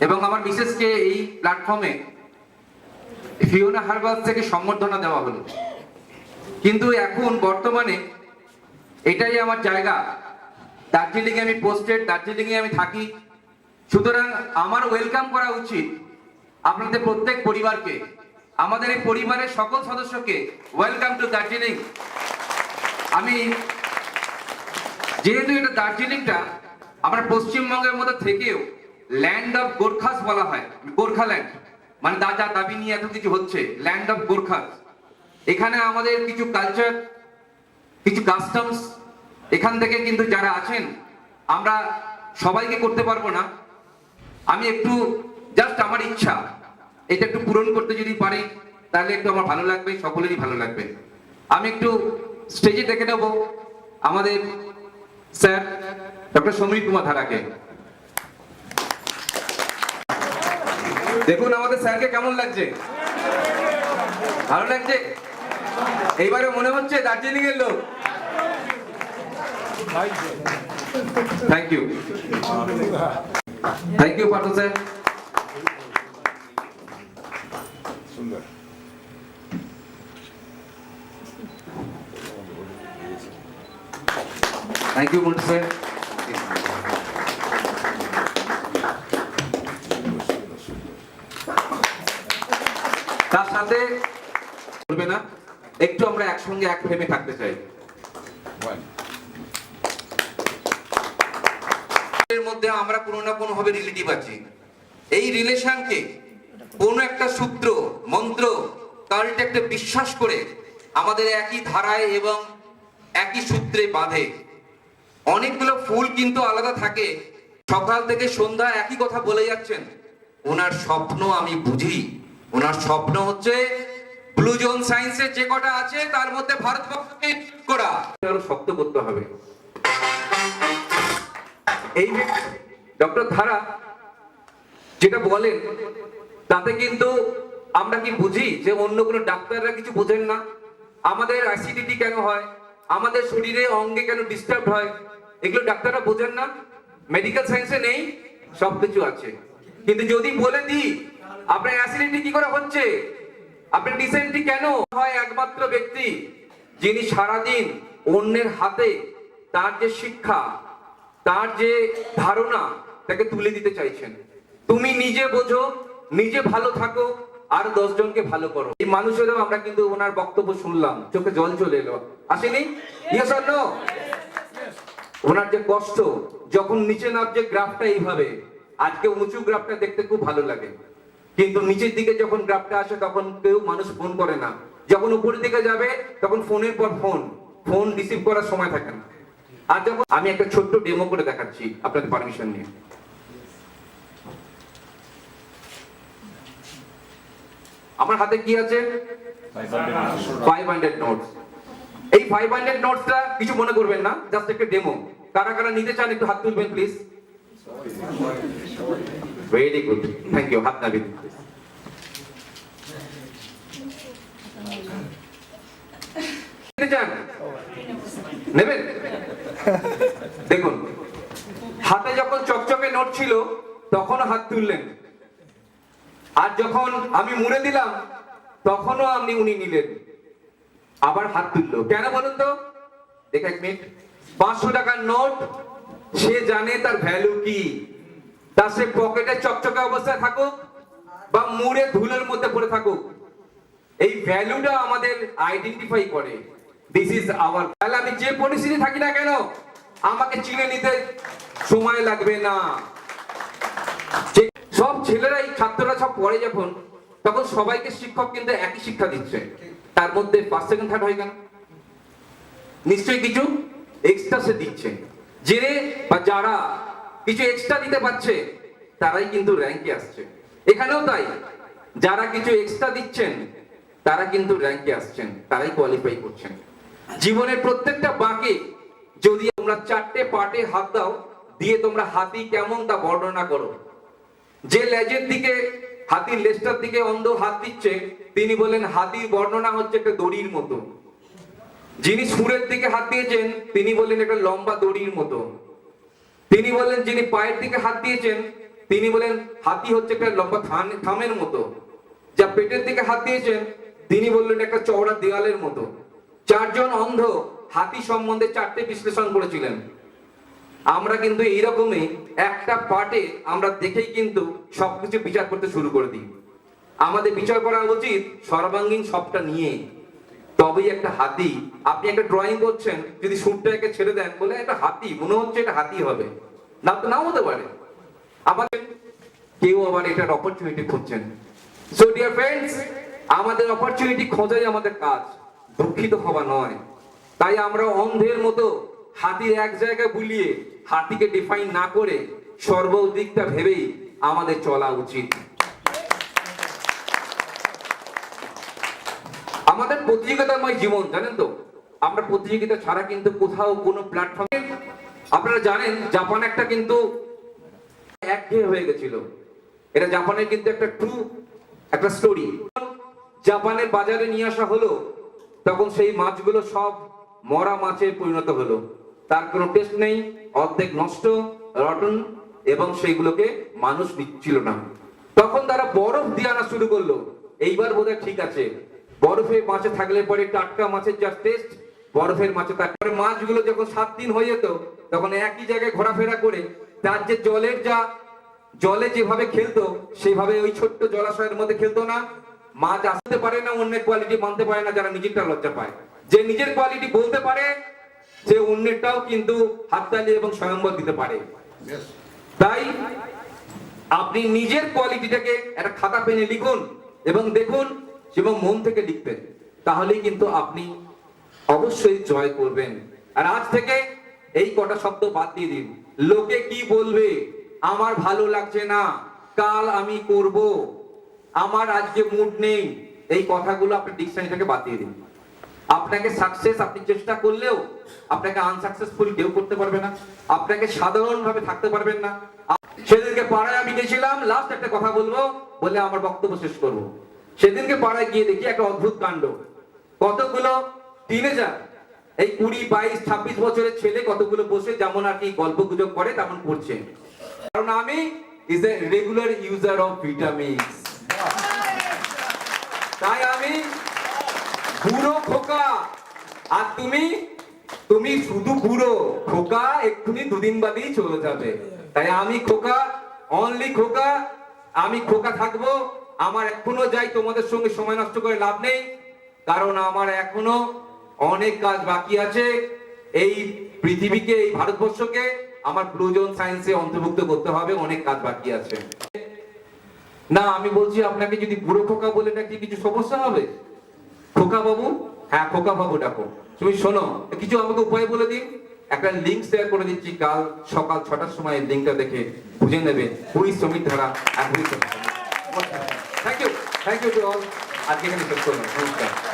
এবং আমার মিসেসকে এই প্ল্যাটফর্মে ফিওনা হারবাস থেকে সম্বর্ধনা দেওয়া হলো। কিন্তু এখন বর্তমানে এটাই আমার জায়গা। দার্জিলিং আমি পোস্টেড দার্জিলিং এ আমি থাকি। সুতরাং আমার ওয়েলকাম করা উচিত আপনাদের প্রত্যেক পরিবারকে, আমাদের এই পরিবারের সকল সদস্যকে ওয়েলকাম টু দার্জিলিং। আমি যেহেতু এটা দার্জিলিংটা, আমরা পশ্চিমবঙ্গের মধ্যে থেকেও ল্যান্ড অফ গোর্খাস বলা হয়, গোর্খাল্যান্ড। মানে দা যা দাবি নিয়ে এত কিছু হচ্ছে ল্যান্ড অফ গোর্খাস এখানে আমাদের কিছু কালচার কিছু কাস্টমস এখান থেকে কিন্তু যারা আছেন, আমরা সবাইকে করতে পারব না। আমি একটু জাস্ট আমার ইচ্ছা, এটা একটু পূরণ করতে যদি পারি, তাহলে একটু আমার ভালো লাগবে, সকলেরই ভালো লাগবে। আমি একটু স্টেজে দেখে নেব, আমাদের স্যার ডক্টর সমীর কুমার ধারাকে। দেখুন আমাদের স্যারকে কেমন লাগছে? ভালো লাগছে? এইবারে মনে হচ্ছে দার্জিলিং এর লোক। Thank you thank you Pathak sir. Thank you Montu sir. তার সাথে বলবে না একটু আমরা একসঙ্গে এক ফ্রেমে থাকতে চাই। এর মধ্যে আমরা কোনো না কোনো ভাবে রিলেটিভ আছি। এই রিলেশনকে কোনো একটা সূত্র মন্ত্র কাল্ট একটা বিশ্বাস করে আমাদের একই ধারায় এবং একই সূত্রে বাঁধে। অনেকগুলো ফুল কিন্তু আলাদা থাকে। সকাল থেকে সন্ধ্যা একই কথা বলে যাচ্ছেন। ওনার স্বপ্ন আমি বুঝি। ওনার স্বপ্ন হচ্ছে ব্লু জোন সায়েন্সের যে কটা আছে, তার মধ্যে ভারতবর্ষকে করা। আরও শক্ত করতে হবে। এই ডক্টর ধারা যেটা বলেন তাতে কিন্তু আমরা কি বুঝি যে অন্য কোনো ডাক্তাররা কিছু বোঝেন না? আমাদের অ্যাসিডিটি কেন হয়? আমাদের শরীরে অঙ্গে কেন ডিস্টার্ব হয়? এগুলো ডাক্তাররা বোঝেন না। মেডিকেল সায়েন্সে নেই, সবকিছু আছে। কিন্তু যদি বলে দিই আপনার অ্যাসিডিটি কি করে হচ্ছে? আপনার ডিসেন্ট্রি কেন? হয় একমাত্র ব্যক্তি যিনি সারাদিন অন্যের হাতে তার যে শিক্ষা, তার যে ধারণা, তাকে তুলে দিতে চাইছেন। তুমি নিজে বোঝো, নিজে ভালো থাকো, আর দশ জনকে ভালো করো। এই মানুষেরও আমরা কিন্তু ওনার বক্তব্য শুনলাম। চোখে জল চলে এলো। আসেনি? ওনার যে কষ্ট, যখন নিচে নামছে গ্রাফটা এইভাবে। আজকে উঁচু গ্রাফটা দেখতে খুব ভালো লাগে। কিন্তু নিচের দিকে যখন গ্রাফটা আসে তখন কেউ মানুষ ফোন করে না। যখন উপরের দিকে যাবে তখন ফোনের পর ফোন ফোন রিসিভ করার সময় থাকে না। আর যখন আমি একটা ছোট্ট ডেমো করে দেখাচ্ছি আপনাদের পারমিশন নিয়ে। আমার হাতে কি আছে? ফাইভ হান্ড্রেড নোটস এই ফাইভ হান্ড্রেড নোটসটা কিছু মনে করবেন না জাস্ট একটা ডেমো কারা কারা নিতে চান একটু হাত তুলবেন please very good thank you হাত নাবিন নিতে নেবেন? দেখুন, হাতে যখন চকচকে নোট ছিল, তখন হাত তুললেন। আর যখন আমি মুড়ে দিলাম, তখনও আপনি উনি নিলেন। আবার হাত তুললো। কেন বলুন তো? দেখে এক মিনিট। পাঁচশো টাকার নোট, সে জানে তার ভ্যালু কি। তা সে পকেটে চকচকে অবস্থায় থাকুক বা মুড়ে ধুলের মধ্যে পড়ে থাকুক। এই ভ্যালুটা আমাদের আইডেন্টিফাই করে। দিস ইজ আওয়ার তাহলে আমি যে পরিস্থিতি থাকি না কেন, আমাকে চিনে নিতে সময় লাগবে না। সব ছেলেরাই ছাত্ররা সব পড়ে যখন, তখন সবাইকে শিক্ষক কিন্তু একই শিক্ষা দিচ্ছে। তার মধ্যে ফার্স্ট সেকেন্ড থার্ড হয় কেন? নিশ্চয়ই কিছু এক্সট্রা সে দিচ্ছে। জেনে বা যারা কিছু এক্সট্রা দিতে পারছে, তারাই কিন্তু র্যাঙ্কে আসছে। এখানেও তাই, যারা কিছু এক্সট্রা দিচ্ছেন, তারা কিন্তু র্যাঙ্কে আসছেন, তারাই কোয়ালিফাই করছেন। জীবনের প্রত্যেকটা বাঁকে যদি তোমরা চারটে পাটে হাত দাও, দিয়ে তোমরা হাতি কেমন তা বর্ণনা করো। যে লেজের দিকে, হাতির লেজটার দিকে অন্ধ হাত দিচ্ছে, তিনি বলেন, হাতির বর্ণনা হচ্ছে একটা দড়ির মতো। যিনি সুরের দিকে হাত দিয়েছেন, তিনি বললেন একটা লম্বা দড়ির মতো। তিনি বললেন যিনি পায়ের দিকে হাত দিয়েছেন, তিনি বলেন, হাতি হচ্ছে একটা লম্বা থামের মতো। যা পেটের দিকে হাত দিয়েছেন, তিনি বললেন, একটা চওড়া দেওয়ালের মতো। চারজন অন্ধ হাতি সম্বন্ধে চারটে বিশ্লেষণ করেছিলেন। আমরা কিন্তু এইরকমই একটা পার্টে আমরা দেখেই কিন্তু সবকিছু বিচার করতে শুরু করে দিই। আমাদের বিচার করা উচিত সর্বাঙ্গীন সবটা নিয়ে। তবেই একটা হাতি, আপনি একটা ড্রয়িং করছেন, যদি সুরটাকে ছেড়ে দেন, বলে একটা হাতি, মনে হচ্ছে এটা হাতি হবে। না তো, নাও হতে পারে। আমাদের কেউ আবার এটার অপরচুনিটি খুঁজছেন। সো ডিয়ার ফ্রেন্ডস আমাদের অপরচুনিটি খোঁজাই আমাদের কাজ। দুঃখিত হওয়া নয়। তাই আমরা অন্ধের মতো হাতির এক জায়গায় বুলিয়ে হাতিকে ডিফাইন না করে সর্বদিকটা ভেবেই আমাদের চলা উচিত। আমাদের প্রতিযোগিতাময় জীবন, জানেন তো? আমরা প্রতিযোগিতা ছাড়া কিন্তু কোথাও কোনো প্ল্যাটফর্মে আপনারা জানেন, জাপান একটা কিন্তু একঘেয়ে হয়ে গেছিল। এটা জাপানের কিন্তু একটা ট্রু একটা স্টোরি জাপানের বাজারে নিয়ে আসা হলো তখন সেই মাছগুলো সব মরা মাছে পরিণত হলো। তার কোনো টেস্ট নেই, অর্ধেক নষ্ট রটন এবং সেইগুলোকে মানুষ নিচ্ছিল না। তখন তারা বরফ দিয়ে আনা শুরু করল। এইবার বোধহয় ঠিক আছে। বরফে মাছে থাকলে পরে টাটকা মাছের যা টেস্ট বরফের মাছে তারপরে মাছগুলো যখন সাত দিন হয়ে যেত, তখন একই জায়গায় ঘোরাফেরা করে তার যে জলের যা জলে যেভাবে খেলতো, সেভাবে ওই ছোট্ট জলাশয়ের মধ্যে খেলতো না। মাছ আসতে পারে না অন্যের কোয়ালিটি মানতে পারে না যারা নিজেরটা লজ্জা পায়। যে নিজের কোয়ালিটি বলতে পারে সে অন্যেরটাও কিন্তু হাততালি এবং স্বয়ম্বর দিতে পারে। তাই আপনি নিজের কোয়ালিটিটাকে একটা খাতা পেনে লিখুন এবং দেখুন এবং মন থেকে লিখবেন। তাহলেই কিন্তু আপনি অবশ্যই জয় করবেন। আর আজ থেকে এই কটা শব্দ বাদ দিয়ে দিন। লোকে কি বলবে? আমার ভালো লাগছে না। কাল আমি করব। আমার আজকে মুড নেই। এই কথাগুলো আপনি ডিকশনারি থেকে বাদ দিয়ে দিন। আপনাকে সাকসেস আপনি চেষ্টা করলেও আপনাকে আনসাকসেসফুল কেউ করতে পারবে না। আপনাকে সাধারণভাবে থাকতে পারবেন না। সেদিনকে পাড়ায় আমি গেছিলাম লাস্ট একটা কথা বলব বলে আমার বক্তব্য শেষ করব। সেদিনকে পাড়ায় গিয়ে দেখি একটা অদ্ভুত কাণ্ড। কতগুলো টিনেজার এই কুড়ি, বাইশ, ছাব্বিশ বছরের ছেলে কতগুলো বসে যেমন আর কি গল্প গুজব করে, তেমন করছে। কারণ আমি is a regular user of vitamins তাই আমি বুড়ো খোকা। আর তুমি তুমি শুধু বুড়ো খোকা এক্ষুনি দুদিন বাদেই চলে যাবে। তাই আমি খোকা অনলি খোকা, আমি খোকা থাকব। আমার এখনও যাই তোমাদের সঙ্গে সময় নষ্ট করে লাভ নেই। কারণ আমার এখনও অনেক কাজ বাকি আছে। এই পৃথিবীকে, এই ভারতবর্ষকে আমার ব্লুজন সায়েন্সে অন্তর্ভুক্ত করতে হবে। অনেক কাজ বাকি আছে। না, আমি বলছি আপনাকে যদি বুড়ো খোকা বলে ডাকি, কিছু সমস্যা হবে? খোকা বাবু? হ্যাঁ খোকা বাবু ডাকো। তুমি শোনো, কিছু আমাকে উপায় বলে দিন? একটা লিঙ্ক শেয়ার করে দিচ্ছি, কাল সকাল ছটার সময় লিঙ্কটা দেখে বুঝে নেবে। হুই শ্রমিক ধারা আর thank you thank you to all আজকে এখানে শেষ করলাম। নমস্কার।